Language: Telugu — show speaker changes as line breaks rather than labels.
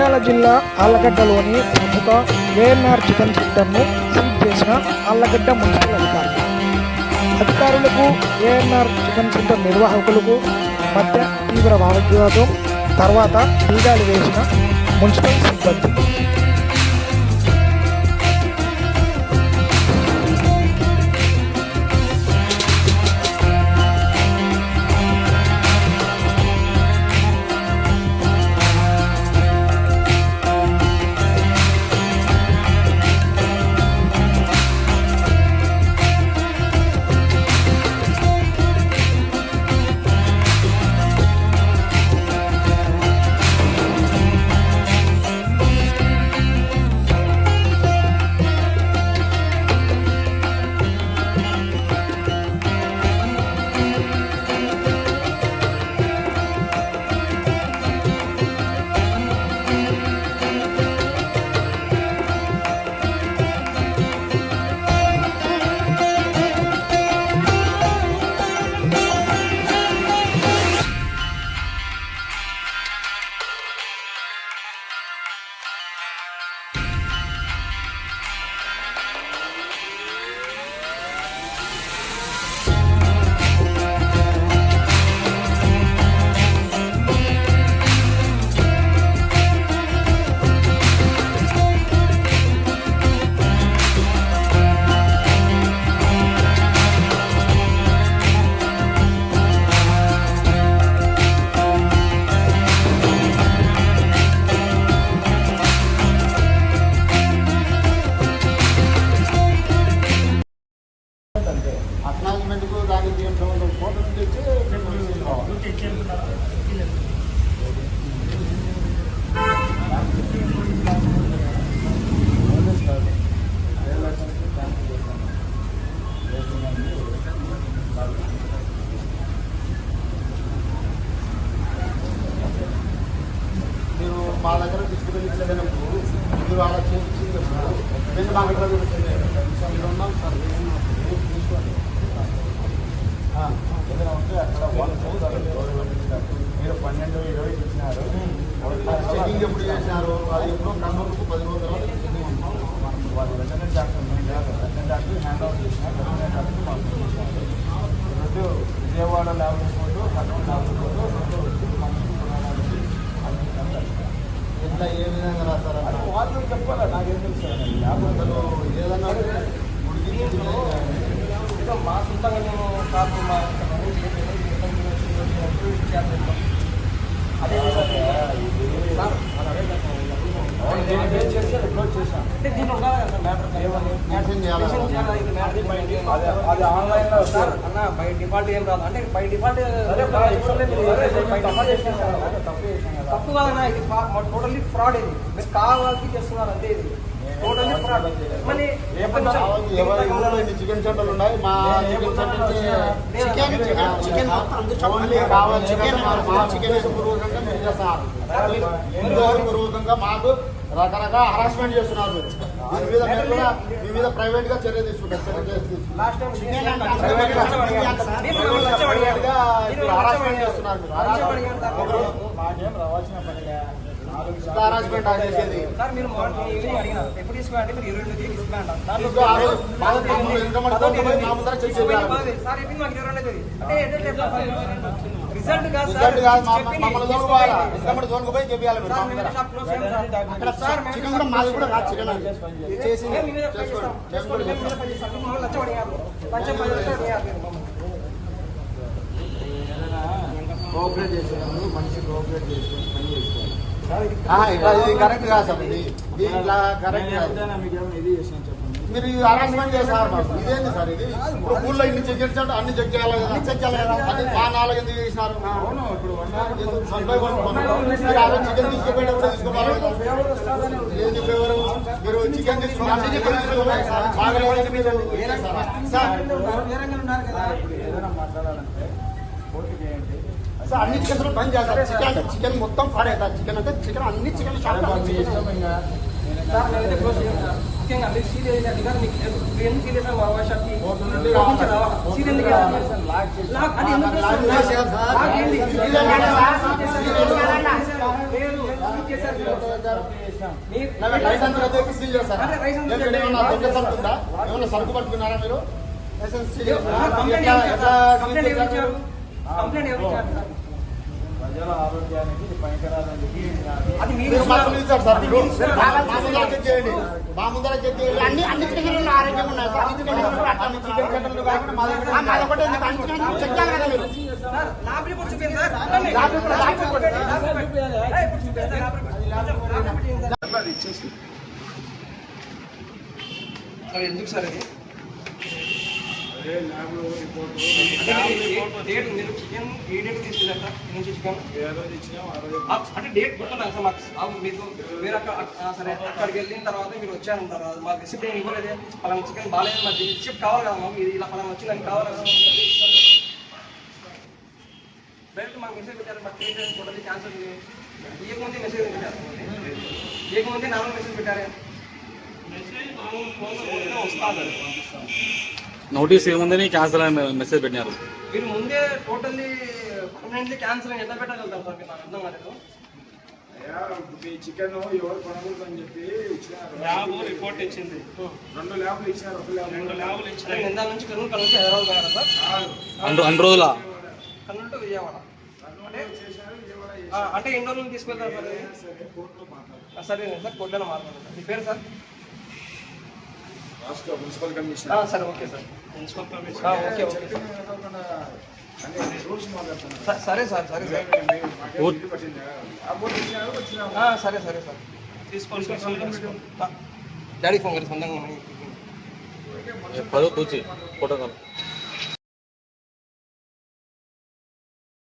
నంద్యాల జిల్లా ఆళ్ళగడ్డలోని ప్రముఖ ఏఎన్ఆర్ చికెన్ సెంటర్ను సీజ్ చేసిన ఆళ్ళగడ్డ మున్సిపల్ అధికారులు అధికారులకు ఏఎన్ఆర్ చికెన్ సెంటర్ నిర్వాహకులకు మధ్య తీవ్ర వాగ్వాదం తర్వాత బీగాలు వేసిన మున్సిపల్ సిబ్బంది.
తీసుకోవాలి. మీరు మా దగ్గర తీసుకువెళ్ళినప్పుడు మీరు అలా చేయించినప్పుడు రెండు మా దగ్గర మీరు ఉన్నాం సార్ మీరు తీసుకోండి ఆ, ఏదైనా ఉంటే అక్కడ వాళ్ళు చదువుతారు గవర్నమెంట్ ఇస్తారు. మీరు పన్నెండు ఇరవై ఇచ్చినారు చెకింగ్ ఎప్పుడు చేసినారు అది ఎప్పుడో కర్నూలుకు పది రోజుల తర్వాత చెకింగ్ ఉంటుంది. మనకు వాళ్ళు వెంటనే డాక్టర్ వెంటనే డాక్టర్ హ్యాండ్ ఓవర్ చేసినారు వెంటనే డాక్టర్ రెండు Vijayawada lab report Kurnool lab report రెండు వచ్చి మనకి పురాణాలకి అన్ని ఏ విధంగా రాస్తారా వాళ్ళు చెప్పాలా నాకేం తెలుసు లేకపోతే ఏదన్నా ఉంటే
మా సొంతంగా నేను కాదు మా అదే
విధంగా
అది ఆన్లైన్లో సార్ అన్న బై డిఫాల్ట్ ఏం రాదు అంటే బై డిఫాల్ట్ తప్పు కాదన్నా ఇది టోటల్లీ ఫ్రాడ్ ఇది మీరు కావాల్సి చేస్తున్నారు అంతే ఇది మళ్ళీ
చికెన్ సెంటర్లు ఉన్నాయి? మా chicken center
chicken chicken
only. కావాలి.
చికెన్
చికెన్ మా చికెన్ పూర్వకంగా మీరు చేస్తున్నారు పూర్వకంగా మాకు రకరకాల హరాస్మెంట్ చేస్తున్నారు. మీరు. దీని మీద మేము కూడా మీ మీద ప్రైవేట్గా చర్య తీసుకుంటాం. చర్య తీసుకుంటాం.
లాస్ట్ టైం
చికెన్ అంటే అందరూ
ప్రైవేట్గా
లంచం అడిగారు సార్.
నేను మిమ్మల్ని లంచం అడిగాను.
ప్రైవేట్గా
నేను
మీరు
లంచం
హరాస్మెంట్. చేస్తున్నారు. మీరు
మాకేం రావాల్సిన
ఇంత హరాస్మెంట్ చేసేది
సార్ మీరు ఈవినింగ్ అడిగిన ఎప్పుడు మీరు ఇరవై సార్ మాకు ఇరవై అంటే రిజల్ట్ కాదు సార్.
చికెన్ కూడా మాది కూడా రాదు చికెన్ చేసి.
కోఆపరేట్ చేసేవాళ్ళు మనిషి కోఆపరేట్ చేసి పని చేసుకోవాలి.
ఇది కరెక్ట్ కాదు సార్ ఇది. ఇట్లా కరెక్ట్ కాదు. మీరు ఈ హరాస్మెంట్ చేస్తారు మాకు. ఇదేంటి సార్ ఇది? ఇప్పుడు ఊళ్ళో ఇన్ని చెక్ చేస్తుంటే అన్ని చెక్ చేయాలి కదా.
చెక్ చేయాలి కదా.
అది మా నాలుగు ఎందుకు చేసినారు? చికెన్ తీసుకుపోయినప్పుడు తీసుకోవాలి ఫేవర్ మీరు చికెన్ తీసుకుని అన్ని చికెన్ తీసుకుపోయి బాగలేదని మీరు చేస్తారా? సార్
అన్ని చికెన్ బంద్ చేస్తారు చికెన్ చికెన్ మొత్తం అవుతుంది చికెన్ అంటే చికెన్ అన్ని చికెన్
ముఖ్యంగా మీరు మీకు ఎందుకు మా అది
ఏమన్నా సరుకు పట్టుకున్నారా మీరు లైసెన్స్?
కంప్లైంట్ ఎవరు కంప్లైంట్ ఎవరు
చేశారు?
ఇచ్చారు? కంప్లైంట్ ఎవరు ఇచ్చారు సార్?
ప్రజల ఆరోగ్యానికి పనికిరాదని
అది మీరు
మాత్రం సార్ చేయండి. మా ముందర చేయండి.
అన్ని అన్ని చికెన్లు ఆరోగ్యంగా ఉన్నాయి సార్. అన్ని చికెన్లు కూడా అట్లా
అన్ని చికెన్ సెంటర్లు కాకుండా మా దగ్గర
ఆ, మాది ఒకటే ఎందుకు? అన్ని చికెన్లు చెక్ చేయాలి కదా మీరు.
సార్, చూపించండి ఎందుకు
అదే ల్యాబ్లో రిపోర్ట్
డేట్ మీరు చికెన్ ఏ డేట్ తీసుకెళ్ళారు సార్ ఈ నుంచి చికెన్
ఏ రోజు ఇచ్చినాం ఆ రోజు
ఆ, అంటే డేట్ గుర్తున్నాను సార్ మాకు ఆ, మీకు మీరు అక్కడ ఆ, సరే అక్కడికి వెళ్ళిన తర్వాత మీరు వచ్చారంటారు అది మాకు రిసిప్ట్ ఏమి ఇవ్వలేదు పలానా చికెన్ బాగాలేదు మాకు రిసిప్ట్ కావాలి కదా మాకు ఇది ఇలా పలానా వచ్చిందని కావాలి కదా డైరెక్ట్ మాకు మెసేజ్ పెట్టారు మాకు ట్రీట్మెంట్ టోటల్లీ క్యాన్సల్ ఏకముందే మెసేజ్ పెట్టారు ఏకముందే నార్మల్ మెసేజ్ పెట్టారు మెసేజ్ మామూలు ఫోన్లో వస్తుంది
నోటీస్ ఏముందని క్యాన్సల్ అని మెసేజ్ పెట్టినారు.
మీరు ముందే టోటల్లీ పర్మనెంట్లీ క్యాన్సిల్ అని ఎట్లా పెట్టగలుగుతారు సార్? మీరు నాకు అర్థం కాలేదు.
అయ్యా, మీ చికెన్ ఎవరు కొనకూడదు అని చెప్పి ఇచ్చినారు.
ల్యాబ్ రిపోర్ట్ ఇచ్చింది.
రెండు ల్యాబ్లు ఇచ్చినారు ఒక ల్యాబ్.
రెండు ల్యాబులు
నుంచి కర్నూలు హైదరాబాద్ పోయారా సార్?
అన్ని అన్ని రోజుల?
కర్నూలు టు విజయవాడ. అంటే ఎన్ని రోజులు తీసుకెళ్తారు సార్?
సరే
సరే మాట్లాడండి సార్ మీ పేరు సార్?
రాష్ట్ర మున్సిపల్
ఆ,
కమిషనర్
సరే ఓకే సార్.
మున్సిపల్
ఆ,
కమిషన్
ఓకే ఓకే సరే. సార్ సరే సార్ సరే. సరే సార్
తీసుకొని
డాడీ ఫోన్ కరి సొంతంగా.
పదో కూర్చి ఫోటో కాల్